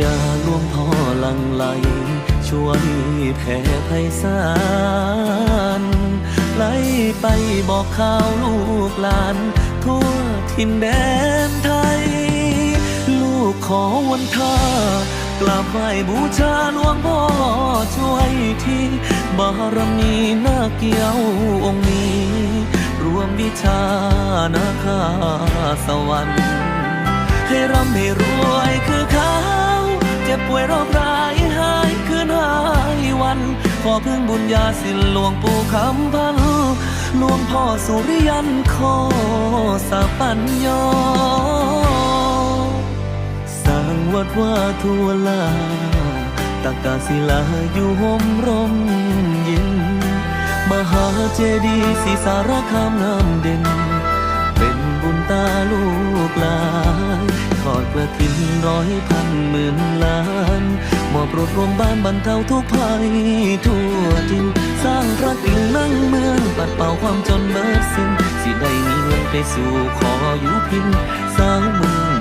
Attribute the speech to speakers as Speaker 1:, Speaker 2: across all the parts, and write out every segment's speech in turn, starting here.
Speaker 1: ญาหลวงพ่อหลังไหลช่วยแผ่ไพศาลไหลไปบอกข่าวลูกหลาน ทั่วทินแดนไทย ลูกขอวันท่ากราบไหว้บูชาหลวงพ่อช่วยที่บารมีนาเกี่ยวองค์นี้ รวมวิชานาคาสวรรค์ ให้ร่ำให้รวยคือ วยโรคร้ายหายคืนหายวัน ขอพึ่งบุญญาสินหลวงปู่คำพันธ์หลวงพ่อสุริยันขอสาปัญญาสร้างวัดว่าทัวลาตากาศิลาอยู่ห่มร่มเย็น มหาเจดีย์ศรีสารคามน้ำเด่น เป็นบุญตาลูกหลานทอดกระถินร้อยพัน มอบรดรวมบ้านบรรเทาทุกภัยทั่วทินสร้างรักิ่งนั่งเมืองปัดเป่าความจนเบิดสิ้นสิได้มีเงินไปสู่ขออยู่พินสางเมึง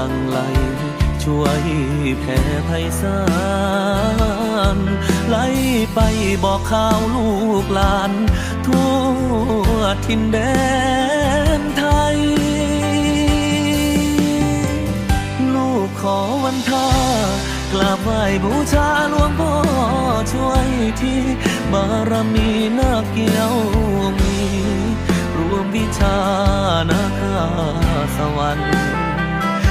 Speaker 1: ลังไหล ช่วยแผ่ไพศาลไหลไปบอกข่าวลูกหลาน ทั่วทินแดนไทย ลูกขอวันทากราบไหว้บูชาหลวงพ่อช่วยที่บารมีนาเกี่ยวมี รวมวิชานาคาสวรรค์